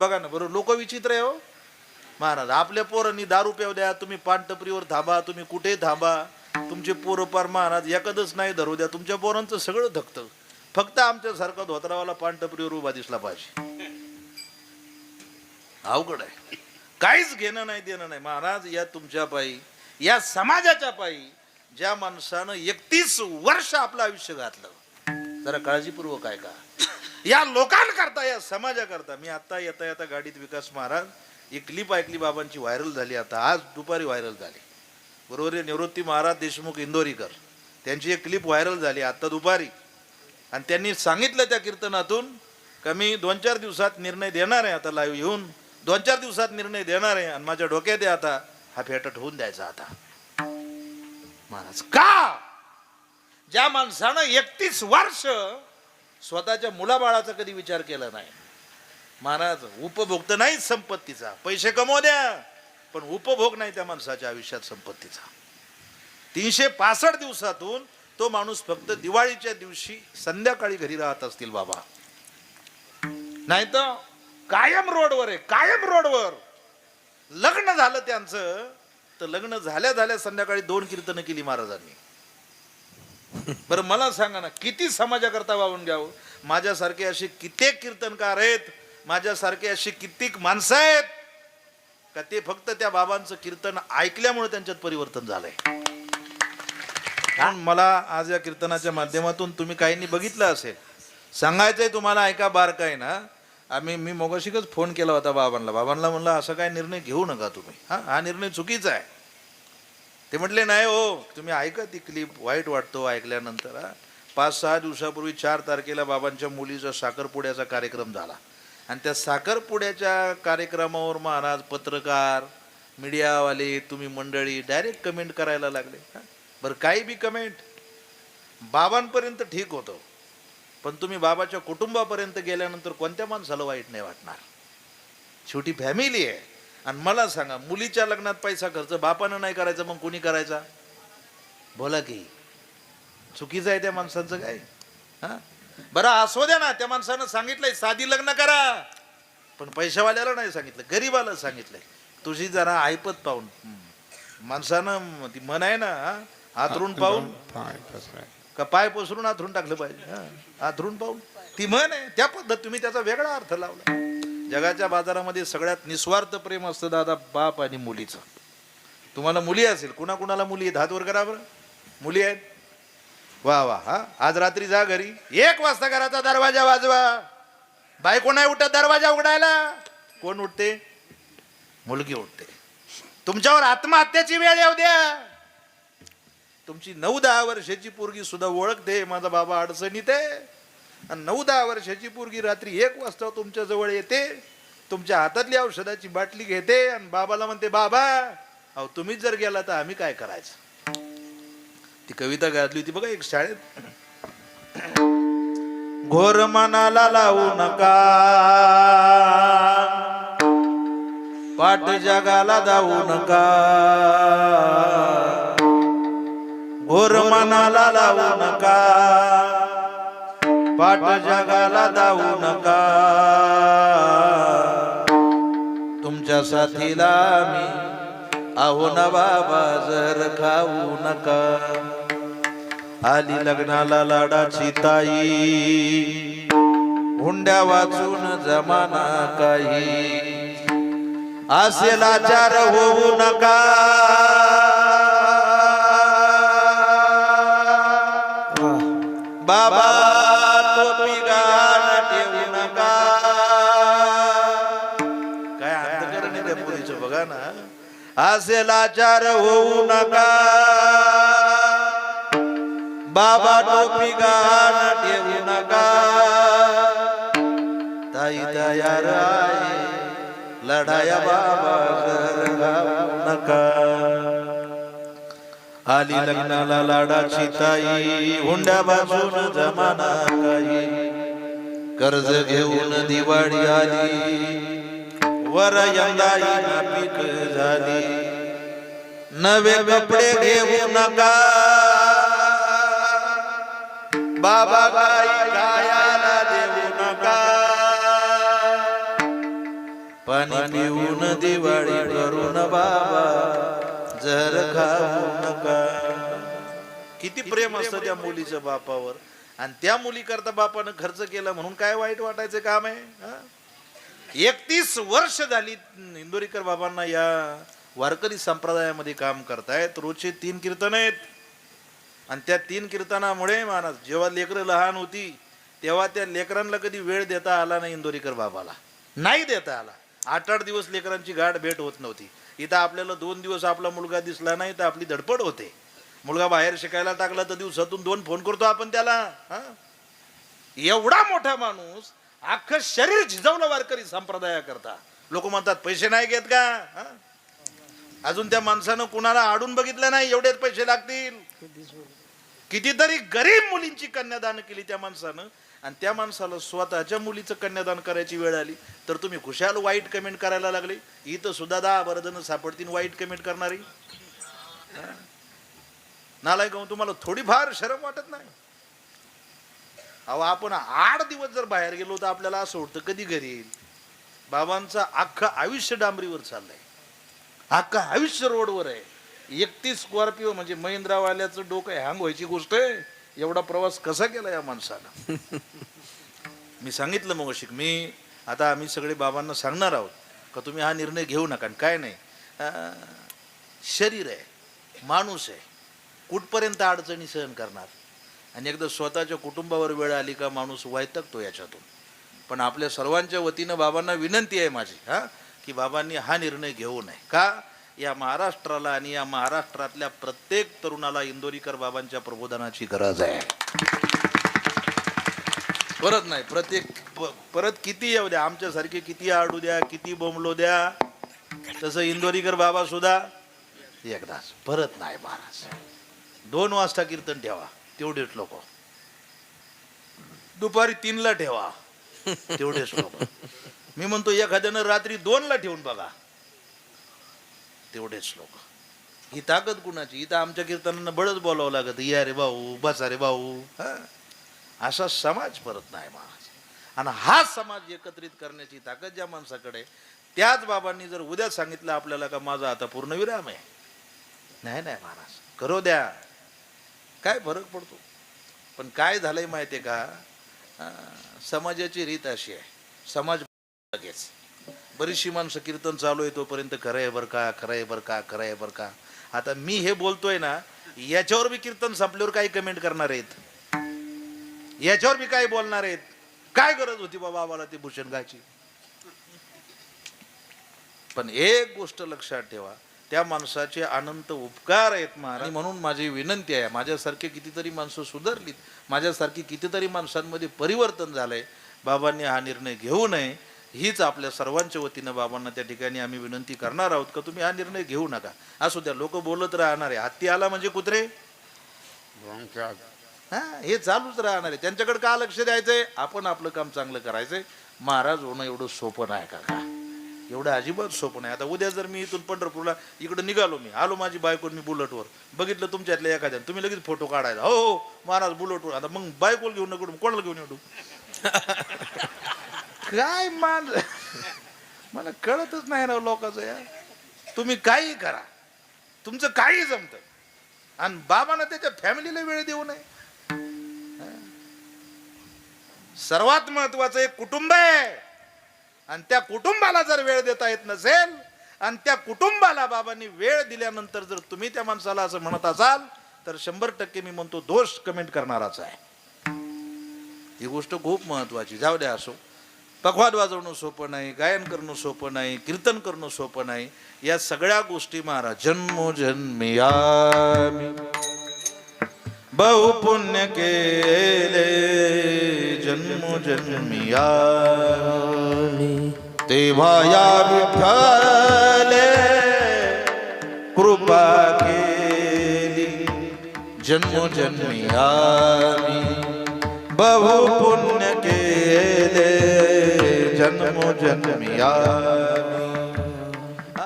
बघा ना बरोबर लोक विचित्र आहे हो. महाराज आपल्या पोरांनी दारू पेव द्या तुम्ही पानटपरीवर थांबा तुम्ही कुठे थांबा. तुमचे पोरं पार महाराज एखादच नाही धरू द्या. तुमच्या पोरांचं सगळं धकतं. फक्त आमच्यासारखा धोत्रावाला पानटपरीवर उभा दिसला पाहिजे. अवघड आहे. काहीच घेणं नाही देणं नाही. महाराज या तुमच्या पायी या समाजाच्या पायी ज्या माणसानं एकतीस वर्ष आपलं आयुष्य घातलं. जरा काळजीपूर्वक आहे का या लोकांकरता या समाजाकरता. मी आता येता येता गाडीत विकास महाराज एक क्लिप ऐकली बाबांची व्हायरल झाली आता. आज दुपारी व्हायरल झाली. बरोबर आहे? निवृत्ती महाराज देशमुख इंदोरीकर. त्यांची एक क्लिप व्हायरल झाली आता दुपारी. आणि त्यांनी सांगितलं त्या कीर्तनातून का मी दोन चार दिवसात निर्णय देणार आहे आता लाईव्ह येऊन दोन चार दिवसात निर्णय देणार आहे. आणि माझ्या डोक्यात आहे आता हा फेटट होऊन द्यायचा आता. महाराज का? ज्या माणसानं एकतीस वर्ष स्वतःच्या मुलाबाळाचा कधी विचार केला नाही. महाराज उपभोग तर नाहीच संपत्तीचा. पैसे कमव द्या पण उपभोग नाही त्या माणसाच्या आयुष्यात संपत्तीचा. तीनशे पासष्ट दिवसातून तो माणूस फक्त दिवाळीच्या दिवशी संध्याकाळी घरी राहत असतील बाबा. नाही तर कायम रोडवर आहे कायम रोडवर. लग्न झालं त्यांचं तर लग्न झाल्या झाल्या संध्याकाळी दोन कीर्तनं केली महाराजांनी. बरं मला सांगा ना किती समाजाकरता वाहून घ्यावं? माझ्यासारखे असे कित्येक कीर्तनकार आहेत माझ्यासारखे अशी कित्येक माणसं आहेत का ते फक्त त्या बाबांचं कीर्तन ऐकल्यामुळे त्यांच्यात परिवर्तन झालंय? कारण मला आज या कीर्तनाच्या माध्यमातून तुम्ही काहींनी बघितलं असेल. सांगायचंय तुम्हाला ऐका बार काय ना आम्ही मी मोगाशीकच फोन केला होता बाबांना. बाबांना म्हणलं असं काय निर्णय घेऊ नका तुम्ही. हा हा निर्णय चुकीचा आहे. ते म्हटले नाही हो तुम्ही ऐका ती क्लिप वाईट वाटतो ऐकल्यानंतर पाच सहा दिवसापूर्वी चार तारखेला बाबांच्या मुलीचा साखरपुड्याचा कार्यक्रम झाला. आणि त्या साखरपुड्याच्या कार्यक्रमावर महाराज पत्रकार मीडियावाले तुम्ही मंडळी डायरेक्ट कमेंट करायला लागले. बरं काही बी कमेंट बाबांपर्यंत ठीक होतं. पण तुम्ही बाबाच्या कुटुंबापर्यंत गेल्यानंतर कोणत्या माणसाला वाईट नाही वाटणार? शेवटी फॅमिली आहे. आणि मला सांगा मुलीच्या लग्नात पैसा खर्च बापानं नाही करायचा मग कोणी करायचा? बोला की. चुकीचं आहे त्या माणसांचं काय? हा? बरं असो द्या ना त्या माणसानं सांगितलंय साधी लग्न करा. पण पैशावाल्याला नाही सांगितलं गरीबाला सांगितलंय. तुझी जरा ऐपत पाहून. माणसानं ती मन आहे ना? हातरून पाहून. का पाय पसरून आथरून टाकलं पाहिजे. आथरून पाहून. ती म्हण आहे त्या पद्धत तुम्ही त्याचा वेगळा अर्थ लावला. जगाच्या बाजारामध्ये सगळ्यात निस्वार्थ प्रेम असतं दादा बाप आणि मुलीचं. तुम्हाला मुली असेल कुणाकुणाला मुली आहेत? हात वर करा बरं. मुली आहेत? वा वा हा. आज रात्री जा घरी. एक वाजता घराचा दरवाजा वाजवा. बायको नाही उठत दरवाजा उघडायला? कोण उठते? मुलगी उठते. तुमच्यावर आत्महत्याची वेळ येऊ द्या. तुमची नऊ दहा वर्षाची पोरगी सुद्धा ओळखते. माझा बाबा अडचणीत आहे. आणि नऊ दहा वर्षाची पोरगी रात्री एक वाजता तुमच्या जवळ येते तुमच्या हातातली औषधाची बाटली घेते आणि बाबाला म्हणते बाबा अहो तुम्हीच जर गेला तर आम्ही काय करायचं? ती कविता गाजली होती बघा एक शाळेत. घोर मनाला लावू नका पाठ जगाला जाऊ नका घोर मनाला लावू नका पाठ जगाला जाऊ नका. तुमच्या साथीला मी आहो ना बाबा जर खाऊ नका. आली लग्नाला लाडाची ताई. हुंड्या वाचून जमाना काही. असे लाचार होऊ नका. बाबा बघा ना. असे लाचार होऊ नका. बाबा टोपी गाण ठेवू नका. ताई तयार आहे. लढाया बाबा नका. आली लग्नाला लाडाची ताई हुंड्या बाजून जमाना काही. कर्ज घेऊन दिवाळी आली. वर यंदाई पीक झाली. नवे कपडे घेऊ नका. बाबा गाई गायाला देऊ नका. पाणी पिऊन दिवाळी करून बाबा जर खाऊ नका. किती प्रेम असतं त्या मुलीचं बापावर. आणि त्या मुलीकरता बापानं खर्च केला म्हणून काय वाईट वाटायचं काम आहे? एकतीस वर्ष झाली इंदोरीकर बाबांना या वारकरी संप्रदायामध्ये काम करतायत. रोजचे तीन कीर्तन आहेत. आणि त्या तीन कीर्तनामुळे महाराज जेव्हा लेकरं लहान होती तेव्हा त्या लेकरांना कधी वेळ देता आला नाही इंदोरीकर बाबाला. नाही देता आला. आठ आठ दिवस लेकरांची गाठ भेट होत नव्हती. इथं आपल्याला दोन दिवस आपला मुलगा दिसला नाही तर आपली धडपड होते. मुलगा बाहेर शिकायला टाकला तर दिवसातून दोन फोन करतो आपण त्याला. हा? एवढा मोठा माणूस अख्खं शरीर झिजवलं वारकरी संप्रदाया करता लोक म्हणतात पैसे नाही घेत का? हा? अजून त्या माणसानं कुणाला आडून बघितलं नाही एवढेच पैसे लागतील. कितीतरी गरीब मुलींची कन्यादान केली त्या माणसानं आणि त्या माणसाला स्वतःच्या मुलीचं कन्यादान करायची वेळ आली. तर तुम्ही खुशाल वाईट कमेंट करायला लागले. इथं सुद्धा दहा बरं सापडतील वाईट कमेंट करणारी. नालायक कहून तुम्हाला थोडीफार शरम वाटत नाही? अहो आपण आठ दिवस जर बाहेर गेलो तर आपल्याला असं होतं कधी घरी येईल? बाबांचं अख्खं आयुष्य डांबरीवर चाललंय. अख्खं आयुष्य रोडवर आहे. एकतीस स्कॉर्पिओ म्हणजे महिंद्रावाल्याचं डोकं हँग व्हायची गोष्ट आहे. एवढा प्रवास कसा केला या माणसानं? मी सांगितलं मग शिक मी आता आम्ही सगळे बाबांना सांगणार आहोत का तुम्ही हा निर्णय घेऊ नका काय नाही. शरीर आहे माणूस आहे. कुठपर्यंत अडचणी सहन करणार? आणि एकदा स्वतःच्या कुटुंबावर वेळ आली का माणूस वैतकतो याच्यातून. पण आपल्या सर्वांच्या वतीनं बाबांना विनंती आहे माझी हा की बाबांनी हा निर्णय घेऊ नये. का? या महाराष्ट्राला आणि या महाराष्ट्रातल्या प्रत्येक तरुणाला इंदोरीकर बाबांच्या प्रबोधनाची गरज आहे. परत नाही प्रत्येक प- परत किती येऊ द्या आमच्यासारखे किती आडू द्या किती बोंबलो द्या तसं इंदोरीकर बाबा सुद्धा एकदाच परत नाही महाराज. दोन वाजता कीर्तन ठेवा. तेवढेच लोक दुपारी तीनला ठेवा. तेवढेच लोक मी म्हणतो एखाद्यानं रात्री दोनला ठेवून बघा. तेवढेच लोक ही ताकद कुणाची? इथं आमच्या कीर्तनांना बळच बोलावं लागत. या रे भाऊ बसा रे भाऊ. हा? असा समाज परत नाही महाराज. आणि हा समाज एकत्रित करण्याची ताकद ज्या माणसाकडे त्याच बाबांनी जर उद्या सांगितलं आपल्याला का माझा आता पूर्ण विराम आहे? नाही नाही महाराज. करू द्या. काय फरक पडतो? पण काय झालंय माहिती आहे का समाजाची रीत अशी आहे. समाज लगेच. बरीचशी माणसं कीर्तन चालू आहे तोपर्यंत खरं आहे बरं का खरं आहे बरं का खरं आहे बरं का. आता मी हे बोलतोय ना याच्यावर बी कीर्तन संपल्यावर काही कमेंट करणार आहेत. याच्यावर बी काय बोलणार आहेत. काय गरज होती बाबा आम्हाला ते भूषण गायची? पण एक गोष्ट लक्षात ठेवा. त्या माणसाचे अनंत उपकार आहेत महाराज. म्हणून माझी विनंती आहे माझ्यासारखे कितीतरी माणसं सुधारलीत माझ्यासारखी कितीतरी माणसांमध्ये परिवर्तन झालंय. बाबांनी हा निर्णय घेऊ नये हीच आपल्या सर्वांच्या वतीनं बाबांना त्या ठिकाणी आम्ही विनंती करणार आहोत का तुम्ही हा निर्णय घेऊ नका. असू द्या लोक बोलत राहणार आहे हत्ती आला म्हणजे कुत्रे? हा हे चालूच राहणार आहे. त्यांच्याकडे का लक्ष द्यायचंय? आपण आपलं काम चांगलं करायचंय. महाराज होणं एवढं सोपं नाही का? एवढं अजिबात सोपं नाही. आता उद्या जर मी इथून पंढरपूरला इकडं निघालो मी आलो माझी बायकोन मी बुलेटवर. बघितलं तुमच्यातल्या एखाद्या तुम्ही लगेच फोटो काढायला. हो हो महाराज बुलेटवर. आता मग बायकोला घेऊन नको कोणाला घेऊन येऊ? काय मान मला कळतच नाही ना लोकांचं या तुम्ही काही करा. तुमचं काही जमतं. आणि बाबांना त्याच्या फॅमिलीला वेळ देऊ नये. सर्वात महत्वाचं एक कुटुंब आहे. आणि त्या कुटुंबाला जर वेळ देता येत नसेल आणि त्या कुटुंबाला बाबांनी वेळ दिल्यानंतर जर तुम्ही त्या माणसाला असं म्हणत असाल तर शंभर टक्के मी म्हणतो दोष कमेंट करणाराच आहे. ही गोष्ट खूप महत्वाची. जाऊ द्या असो. पखवाद वाजवणं सोपं नाही गायन करणं सोपं नाही कीर्तन करणं सोपं नाही. या सगळ्या गोष्टी महाराज जन्मोजन्मी जन्मिया बहु पुण्य केले. जन्म जन्मिया। तेव्हा या विठ्ठले कृपा केली। जन्म जन्मिया बहु पुण्य केले। जन्म आम्ही